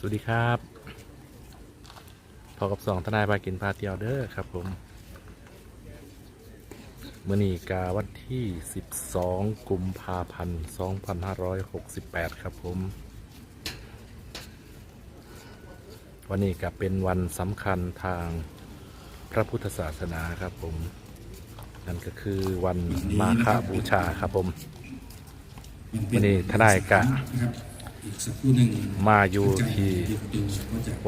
สวัสดีครับพอกับสองทนายพากินพาเที่ยวเด้อครับผมมื่อนี้กาวันที่ 12 กุมภาพันธ์2568 ครับผม วันนี้ก็เป็นวันสำคัญทางพระพุทธศาสนาครับผม นั่นก็คือวันมาฆบูชาครับผมวันนี้ทนายกะนะครับ อีกสักครู่หนึ่งมาอยู่ที่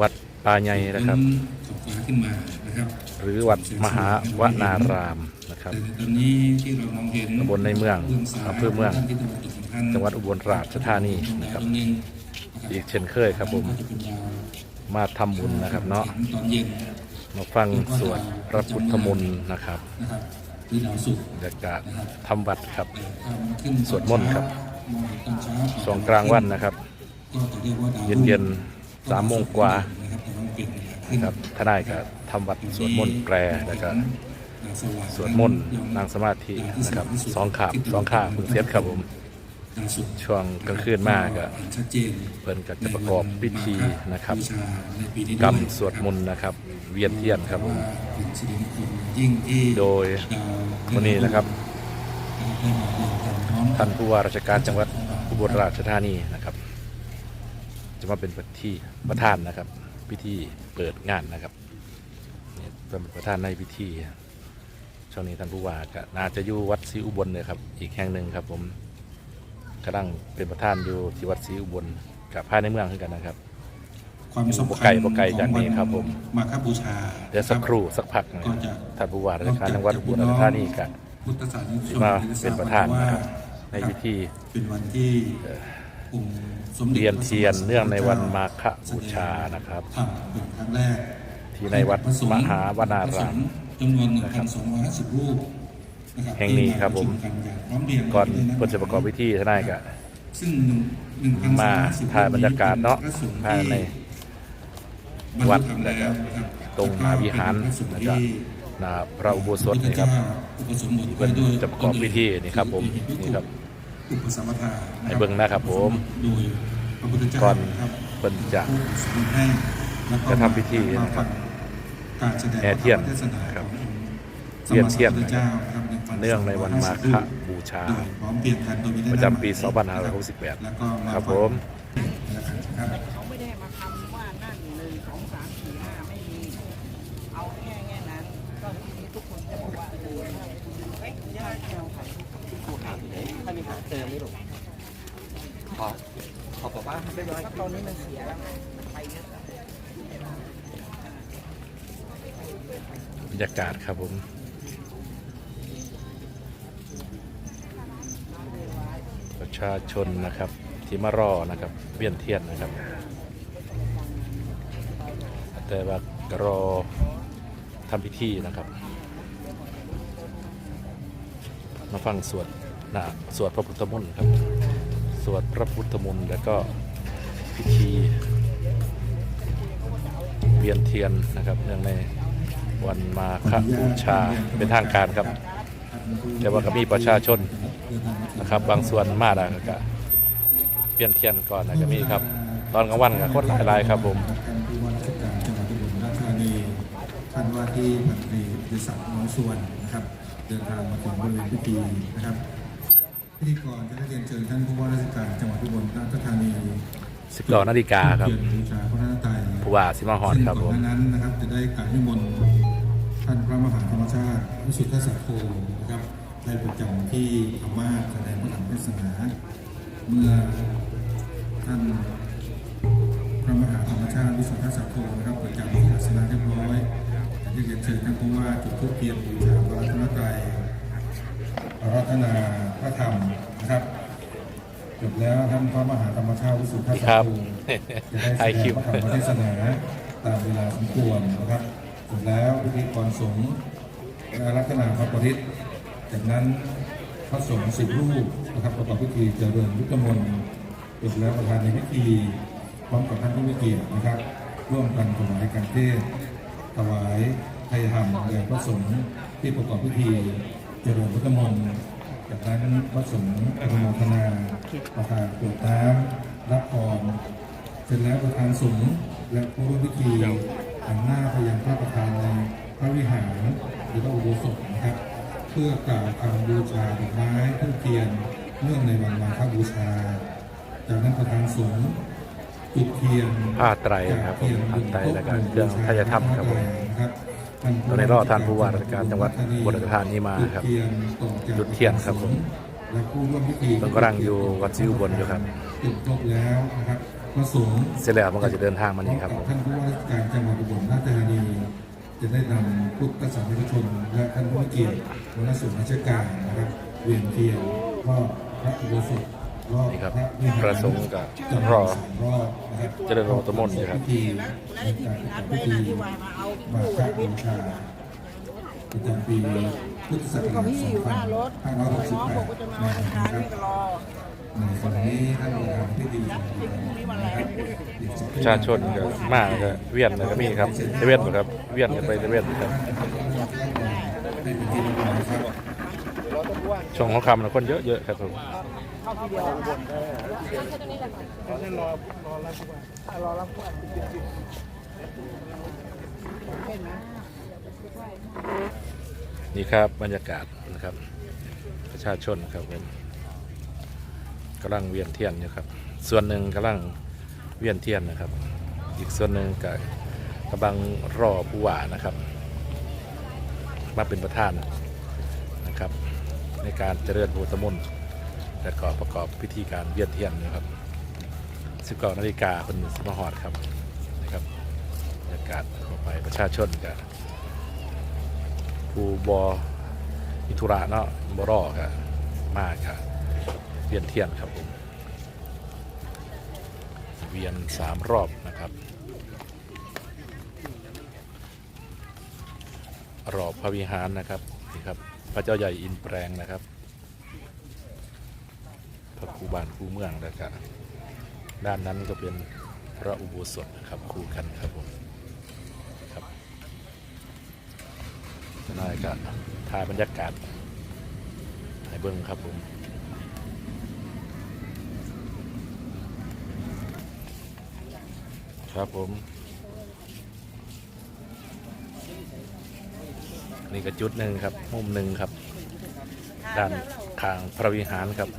วัดป่าใหญ่นะครับขอบฟ้าขึ้นมานะครับ หรือวัดมหาวนารามนะครับแต่ในตอนนี้ที่เรามองเห็นตำบลในเมืองอำเภอเมืองด้านทิศตะวันตกของท่านจังหวัดอุบลราชธานีนะครับตรงนึงนะครับอีกเช่นเคยครับผมก็จะเป็นดาวมาทำบุญนะครับเนาะตอนเย็นมาฟังสวดพระพุทธมนต์นะครับนะครับหรือดาวศุกร์บรรยากาศทำวัดครับทำขึ้นสวดมนต์ครับมองตอนเช้าสองกลางวันนะครับก็จะ เรียกว่าดาวเย็นๆสามโมงกว่านะครับแต่ว่ามันเปลี่ยนเวลาขึ้นครับทนายก็ทำวัดสวดมนต์แปลแล้วก็ดาวสว่างสวดมนต์นั่งสมาธินะครับสองขาบสองขาเพิ่งเสร็จครับผมดาวศุกร์ช่วงกลางคืนมากก็ชัดเจนเพิ่นก็จะประกอบพิธีนะครับบูชาในปีนี้กรรมด้วยสวดมนต์นะครับ เวียนเทียนครับผมว่าเป็นสิริมงคลยิ่งที่โดยดาววันนี้นะครับได้มาเรียนกันพร้อมท่านผู้ว่าราชการจังหวัดอุบลราชธานีนะครับ จะมาเป็นประที่ประธานนะครับ พิธีเปิดงานนะครับเนี่ยเป็นประธานในพิธีช่วงนี้ท่านผู้ว่าก็น่าจะอยู่วัดศรีอุบลเลยครับ อีกแห่งหนึ่งครับ ผมกำลังเป็นประธานอยู่ที่วัดศรีอุบลกับภายในเมืองเหมือนกันนะครับ ความสำบ่คัไกลญบ่ไกลจากนี้ครับผมมาคบูชาเดี๋ยวสักครู่สักพักนะคก็รับจะท่านผู้ว่าราชการจังหวัดอุบลราชธานีก็พุทธศาสนิกชนมาได้ทเป็นประธานนะครับในพิธีเป็นวันที่ องค์สมเด็จเรียนเทียนพระสัมมาสัมพุทธเนื่องในวันเจ้มาฆบูชานะครับทำเป็นครั้งแรกที่ในวัดมหาวนารามจำนวน1,250รูปนะครับแห่งนี้ครับผมที่าประชุกันอย่างพร้อมเพรียงก่อนด้วยเพิ่นจะประกอบพิธีทนายก็ซึ่งหนึ่งหนึ่งพันมาสองร้อยสิถ่ายบรรยากาศเนาะพระสงฆ์ภายในที่วัดบรรลุธรรมแล้วนะครับตรงมหาวิหารแล้วก็เป็นพระสงฆ์แล้วก็ที่หนาพระอุโบสถพุทธนี่ครับเจ้าอุปสมบทเพิ่นไว้ด้วยจะประกอบพิธีนี่ครับผมนี่ครับ อุปสัมปทาให้เบิ่งนะครับผมโดยพระพุทธเจ้าก่อนครับเพิ่นจะผู้สมให้แล้วก็จะทำพิธีนะครับการแสดงแห่เทียนพระธรรมเทศนาครับขององค์เวียนเทียนสมมาสัมพุทธเจ้าครับเนื่องในวันมาฆบูชาโดยพร้อมเพรียงกันโดยไม่ได้ประจำปีนัดหมาย2568แล้วก็มาครับผม นะครับ เขาไม่ได้มาทำว่านั่นหนึ่งสองสามสี่ห้าไม่มี เอาแค่แค่นั้น ก็ทีนี้ทุกคนจะบอกว่าเออเฮ้ยยากเราค่ะ ถ้ามีหาเจอไม่หลงขอขอบอกว่าไม่ร้อย ก็ตอ นี้มันเสียแล้วไงบรรยากาศครับผมประชาชนนะครับ ที่มารอนะครับ เวียนเทียนนะครับ แต่ว่ารอทำพิธีนะครับ มาฟังสวดนะสวดพระพุทธมนต์ครับ สวดพระพุทธมนต์แล้วก็ พิธีเวียนเทียนนะครับเนื่องในวันมาฆบูชาเป็นทางการครับ แต่ว่าก็มีประชาชนนะครับ บางส่วนมาแล้วก็เวียนเทียนก่อนนะก็มีครับ ตอนกลางวันก็คนหลายๆครับผมท่านผู้ว่าราชการจังหวัดอุบลราชธานีท่านว่าที่พันตรีดิศักดิ์น้อยส่วนนะครับ เดินทางมาถึงบริเวณพิธีนะครับพิธีกรจะได้เรียนเชิญท่านผู้ว่าราชการจังหวัดอุบลราชธานี 12นาฬิกาครับเกียรติบูชาพระนาตรัยผู้ว่าสิมาฮอดครับผมซึ่งก่อนหน้านั้นนะครับจะได้กราบนิมนต์ท่านพระมหาธรรมชาติวิสุทธสัตโธนะครับได้ประจำที่ธรรมาสแสดงพระธรรมเทศนา เมื่อท่านพระมหาธรรมชาติวิสุทธสัตโธนะครับประจำที่อาสนะเรียบร้อยจะได้เรียนเชิญท่านผู้ว่าจุดธูปเทียนบูชาพระรัตนตรัยพระรัตนาพระธรรมนะครับ จบแล้วท่านพระมหาธรรมชาติวิสุทธสัตครับโธจะได้แสถ่ายดคลิงปพระธรรมเทศนาตามเวลาสมควรนะครับเสร็จแล้วพิธีกรสงฆ์และลักษณะพระปริศจากนั้นพระสงฆ์สิบรูปนะครับประกอบพิธีเจริญพุทธมนต์จบแล้วประธานในพิธีพร้อมกับท่านผู้มีเกียรตินะครับ ร่วมกันถวายการเทศน์ถวายไทยธรรมแด่พระสงฆ์ที่ประกอบพิธีเจริญพุทธมนต์ จากนั้นพระสงฆ์อนุโมทนาประทานกรวดน้ำรับพรเสสร็จแล้วประธานสงฆ์และผู้ร่วมพิธีหันหน้าไปยังพระประธานในพระวิหารหรือพระอุโบสถนะครับ เพื่อกล่าวคำบูชาดอกไม้ทูบเทียนเนื่องในวันมาฆบูชา จากนั้นประธานสงฆ์จุดเทียนผ้าไตรนะครับผมผ้าไตรแล้วก็เครื่องทายธรรมครับผม ตอนนี้รอท่านผู้ว่าราชการจังหวัดอุบลราชธานีมาครับจุดเทียนครับผมและผู้ร่วมพิธีมันกำลังอยู่วัดซิวบนอยู่ครับจุดครบแล้วนะครับพระสงฆ์เสร็จแล้วมันก็จะเดินทางมานี่ครับผมท่านผู้ว่าราชการจังหวัดอุบลราชธานีจะได้นำพุทธศาสนิกชน และท่านผู้มีเกียรติหัวหน้าส่วนราชการนะครับเวียนเทียนรอบพระอุโบสถรอบ นี่ครับพระวิหารพระสงฆ์กับจำนรวอนสามรอบนะครับเจริญโลตมนต์อยู่ครับพิธีแล้วในและที่การพี่ประกนัอดบไว้พิธีนะที่ว่ามาเอามาคู่ฆชีวิตบูชาประจำปีพุทธศักอยู่รากับชพี่อยู่หน้ารถน้องบอกว่าจะมาวันอังคารนี่ก็รอในขณะนี้ท่านประธานพิธีนะครับประชาชนก็มากก็เวียนเลยก็มีครับเซเว่นครับเวียนกันไปเซเว่นครับให้เป็นที่เรียบร้อยครับช่วงของคำนะคนเยอะๆครับผม เข้าทีเดียวรอรอรับรอรับเห็นไหมนี่ครับบรรยากาศนะครับ ประชาชนครับผมกำลังเวียนเทียนอยู่ครับ ส่วนหนึ่งกำลังเวียนเทียนนะครับ อีกส่วนหนึ่งก็กำลังรอผู้ว่านะครับ มาเป็นประธานนะครับ ในการเจริญพุทธมนต์ และก็ประกอบพิธีการเวียนเทียนนะครับ19นาฬิกาเป็นสมหอดครับนะครับบรรยากาศเข้าไปประชาชนกับผู้บอมิธุระเนาะบรอก็มากครับเวียนเทียนครับผมเวียนสามรอบนะครับรอบพระวิหารนะครับนี่ครับ พระเจ้าใหญ่อินแปลงนะครับ บ้านคูเมืองแล้วก็ด้านนั้นก็เป็นพระอุโบสถนะครับคู่กันครับผมครับน้อยก็ถ่ายบรรยากาศให้เบิ้งครับผมครับผม นี่ก็จุดหนึ่งครับ มุมหนึ่งครับ ด้านข้างพระวิหารครับ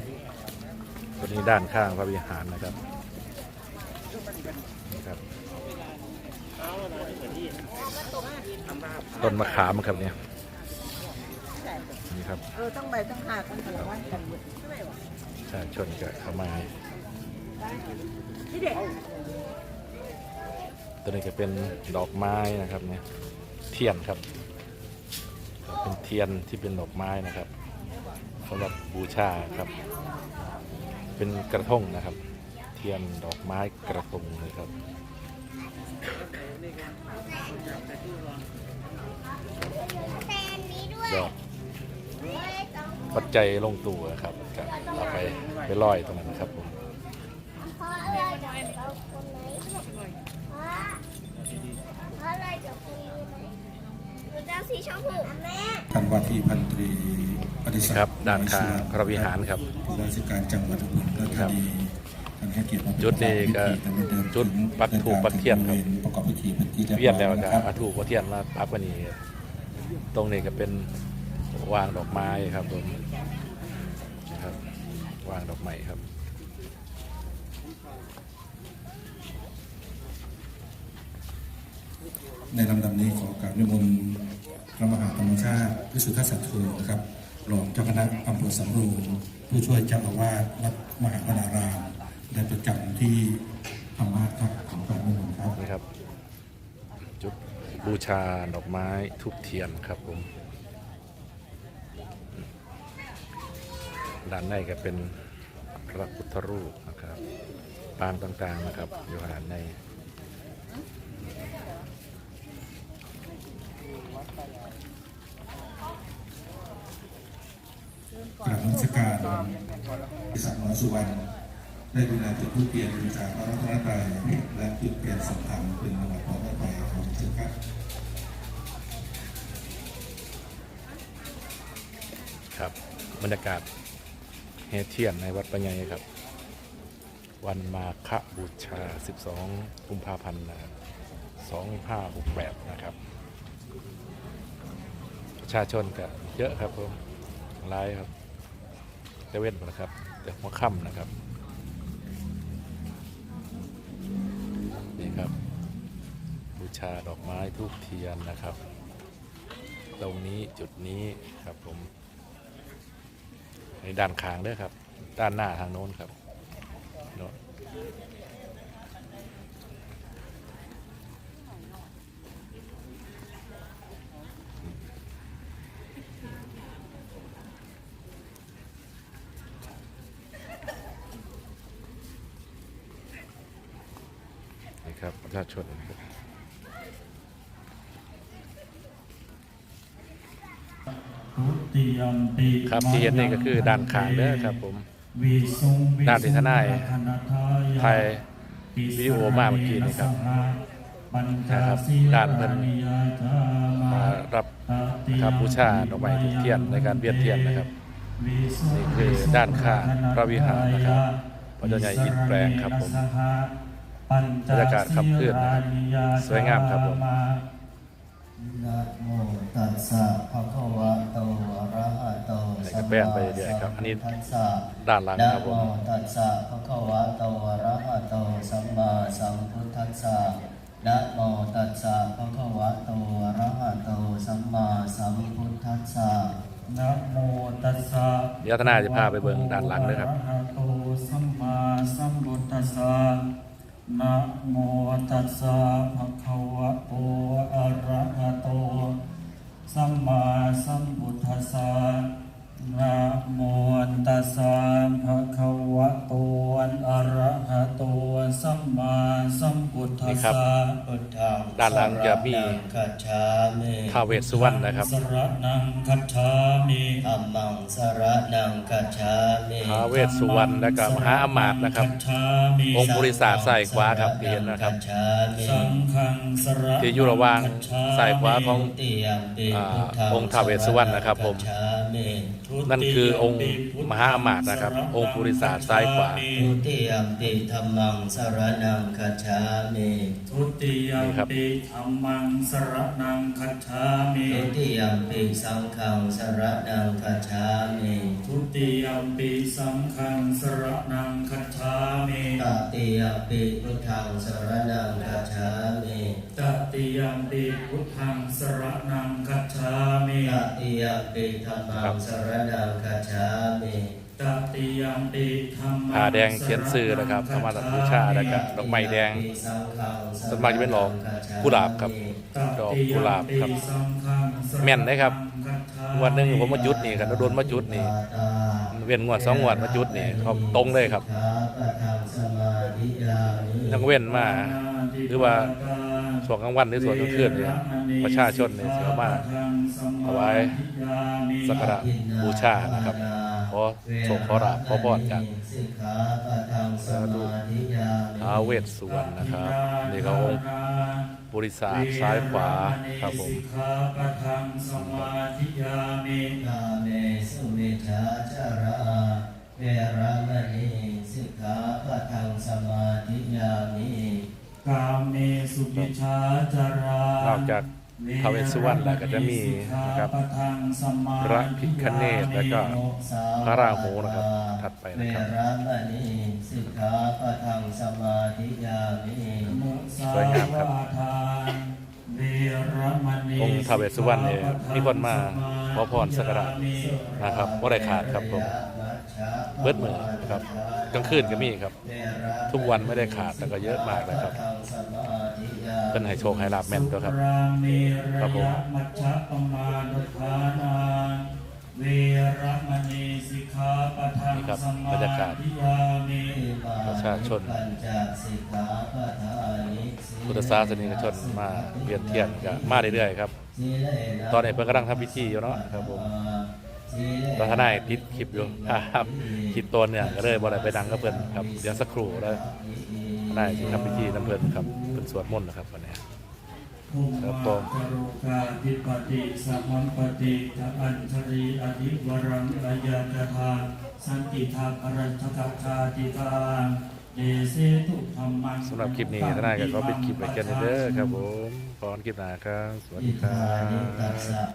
ตัวนี้ด้านข้างพระวิหารนะครับนี่ครับ ต้นมะขามครับเนี่ยนี่ครับเออต้องไปต้องหากันแต่ละวันกันหมดใช่ไหมวะประชาชนก็เข้ามาที่เด็กตัวนี้ก็เป็นดอกไม้นะครับเนี่ยเทียนครับ เป็นเทียนที่เป็นดอกไม้นะครับสำหรับบูชาครับ เป็นกระทงนะครับ เทียนดอกไม้กระทงเลยครับยอดปัจจัยลงตัวครับก็เอาไปไปลอยตรงนั้นนะครับผม ท่านว่าที่พันตรีปฏิศักดิ์ครับด้านข้างพระวิหารครับผู้ราชการจังหวัดอุบลราชธานีท่านให้เกียรติมาเป็นจุดนี้ก็ประธานพิธีแต่ไม่เดินจุดปักธูปปักเทียนครับประกอบพิธีเป็นที่เรียบเวียนร้แล้วอยก็นะครับมาถูกวัเทียนมาปักวันนี้ตรงนี้ก็เป็นวางดอกไม้ครับผมนะครับวางดอกไม้ครับในลำดับนี้ขอการนิมนต์พ ระมหาธรรมชาติพิสุทธสัตโธนะครับรองเจ้าคณะอำเภอสำโรงผู้ช่วยเจ้าอาวาสวัดมหาวนารามได้ประจำที่ธรรมาสครับขอการนิมนต์ครับนี่ครับจุดบูชาดอกไม้ทุบเทียนครับผมด้านในก็เป็นพระพุทธรูปนะครับปางต่างๆนะครับอยู่ด้านใน กราบนมัสการพิสักหมอสุวรรณได้ดูแลจุดทูปเทียนบูชาพระรัตนตรัยและจุดเทียนสังธรรมเป็นระดับของพระไปครับเชิญครับครับ บรรยากาศเฮเทียนในวัดปัญญาครับ วันมาฆบูชา 12 กุมภาพันธ์นะครับ2568 นะครับประชาชนก็เยอะครับผมหลายครับ จะเว้นนะครับ แต่หัวค่ำนะครับ นี่ครับ บูชาดอกไม้ทูบเทียนนะครับ ตรงนี้จุดนี้ครับผมในด้านข้างด้วยครับ ด้านหน้าทางโน้นครับโน้นนี่ครับประ ชาชนครับครับที่เห็นนี่ก็คือด้านข้างเด้อครับผมด้านที่ทนายถ่ายวิดีโอมาเมื่อกี้นี่ครับนะครับด้านเพิ่นมารับนะครับบูชาดอกไม้ทูบเทียนในการเวียนเทียนนะครับนี่คือด้านข้างพระวิหารนะครับพระเจ้าใหญ่อินแปลงครับผม บรรยากาศค่ำคืนนะครับสวยงามครับผมนะโมตัสสะภะคะวะโตอะระหะโตนี่ก็แปลงไปเรื่อยๆครับอันนี้สัมมาสัมพุทธัสสะด้านหลังนะครับผโมมตัสสะภะคะวะโตอะระหะโตสัมมาสัมพุทธัสสะนะโมตัสสะภะคะวะโตอะระหะโตสัมมาสัมพุทธัสสะนะโมตัสสะเดี๋ยวทนายจะพาไปเบิ่งด้านหลังด้วยครับอะระหะโตสัมมาสัมพุทธัสสะ นะโมตัสสะภะคานหลังจะมีสรณังคัจฉามิท้าวเวสสุวรรณนะครับสรณังคัจฉามิธัมมังสรณังคัจฉามิท้าวเวสสุวรรณและก็มหาอมาตย์นะครับธัมมังคัจฉามิองค์บริษัทใส่ขวาครับที่เห็นนะครับสังฆังสรณังที่อยู่ระหว่างซ้ายขวาของติยัมปิอ่าพุทธังองค์ท้าวเวสสุวรรณนะครับผมสรณังคัจฉามินั่นคือองค์มหาอมาตย์นะครับ องค์บริษัทซ้ายขวาทุติยัมปิธัมมังสรณังคัจฉามิทุติยมนี่ครับปิธรรมังสรณังคัจฉามิทุติยัมปิสังฆังสรณังคัจฉามิทุติยมปิสังฆังสรณังคัจฉามิตติยัมปิพุทธังสรณังคัจฉามิตติยมปิพุทธังสรณังคัจฉามิตติยัมปิธัมมังสรณังคัจฉามิ ผ้าแดงเขียนชื่อนะครับธรรมะบูชาแล้วก็ดอกไม้แดงส่วนมากจะเป็นดอกกุหลาบครับ ดอกกุหลาบครับ แม่นได้ครับงวดหนึ่งผมมาจุดนี่ครับโดนมาจุดนี่เวียนงวดสองงวดมาจุดนี่เขาตรงเลยครับยังเว้นมาหรือว่าส่วนกลางวันหรือส่วนกลางคืนเนี่ยประชาชนเนี่ยเสียมาถวายสักการะบูชานะครับ ขอโชคขอราบขอพรจากสาธุท้าวเวสสุวรรณนะครับนี่ก็องค์บริษัทซ้ายขวาครับผมสิกขาปะทังสมาธิยามิกาเมสุมิชาจาราเวรมณีสิกขาปะทังสมาธิยามิกามเมสุปิชาจารานอกจาก ท้าวเวสสุวรรณแล้วก็จะมีนะครับพระพิฆเนศแล้วก็พระราหูนะครับ ถัดไปนะครับสวยงามครับองค์ทาเวสสุวรรณเนี่ยมีคนมาขอพรสักการะนะครับบ่ได้ขาดครับผมเบิดมือนะครับกลางคืนก็มีครับ ทุกวันไม่ได้ขาดแต่ก็เยอะมากนะครับ เพิ่นให้โชคให้ลาบแม่นตัวครับครับผมมัชฌะปมาดุทานาเวรมณีสิกขาปะทังนี่ครับสมาบรรยากาศธิยามิประชาชนพุทธศาสนิกชนมาเวียนเทียนก็มาเรื่อยๆครับ ตอนนี้เพิ่นกำลังทำพิธีอยู่เนาะครับผมตอนทนายพิดคลิปอยู่ครับคลิปตัวเนี่ยก็เลยบ่ได้ไปดังกับเพิ่นครับเดี๋ยวสักครู่แล้วทนายสิทำพิธีน้ำเพิ่นครับ นสวดมนต์นะครับวันนี้ภูมิครับผมกรุกาธิปติสัมมปติทะอัญชรีอธิวรังอายาตถาสันติทาอรัญชกคาติทาเดเสตุธรรมังสำหรับคลิปนี้ทนายก็ขอปิดคลิปไปกันเด้อครับผมพรคลิปหน้าครับ สวัสดีครับ